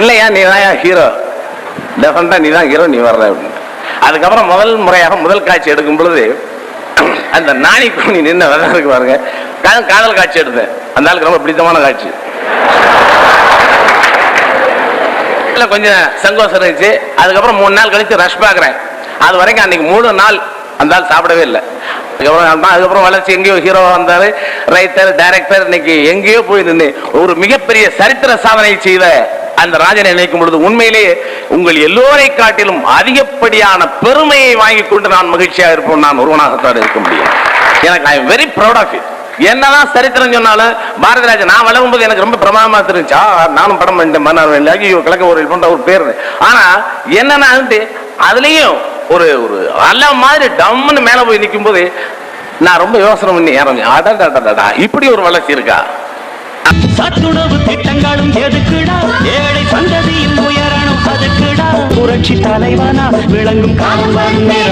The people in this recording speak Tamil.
இல்லையா நீ தான் ஹீரோ டெஃபரெண்டா நீ தான் ஹீரோ நீ வர்ற அப்படின்னு. அதுக்கப்புறம் முதல் முறையாக முதல் காட்சி எடுக்கும் பொழுது அந்த நாணி கோணி நின்று விதம் இருக்கு பாருங்க. காதல் காட்சி எடுத்தேன். அந்த ஆளுக்கு ரொம்ப பிடித்தமான காட்சி. இல்லை கொஞ்சம் சங்கோஷம் இருந்துச்சு. அதுக்கப்புறம் மூணு நாள் கழிச்சு ரஷ் பார்க்குறேன். அது வரைக்கும் அன்னைக்கு மூணு நாள் அந்த ஆள் சாப்பிடவே இல்லை. அதுக்கப்புறம் தான் அதுக்கப்புறம் வளர்ச்சி எங்கேயோ ஹீரோ இருந்தார் ரைட்டர் டைரக்டர் இன்னைக்கு எங்கேயோ போய் நின்று ஒரு மிகப்பெரிய சரித்திர சாதனை செய்த அந்த ராஜனை நினைக்கும் பொழுது உண்மையிலேயே உங்கள் எல்லோரை காட்டிலும் அதிகப்படியான பெருமையை வாங்கி கொண்டு நான் மகிழ்ச்சியாக இருப்போம் நான் ஒருவனாகத்தான் இருக்க முடியும். எனக்கு I am very proud of it என்னதான் சரித்திரம் சொன்னாலும் பாரதிராஜன் நான் வளரும்போது எனக்கு ரொம்ப பிரமாதமா தெரிஞ்சா நானும் படம் பண்ணிட்டேன் மன்னர் ஐயோ கிழக்க ஒரு போன்ற ஒரு பேர். ஆனா என்னன்னா வந்து அதுலயும் ஒரு ஒரு நல்ல மாதிரி டம்முன்னு மேல போய் நிற்கும் போது நான் ரொம்ப யோசனை பண்ணி இறங்க அடடடடா இப்படி ஒரு வளர்ச்சி இருக்கா? சத்துணவு புரட்சி தலைவனா விளங்கும் காலம் வந்தே.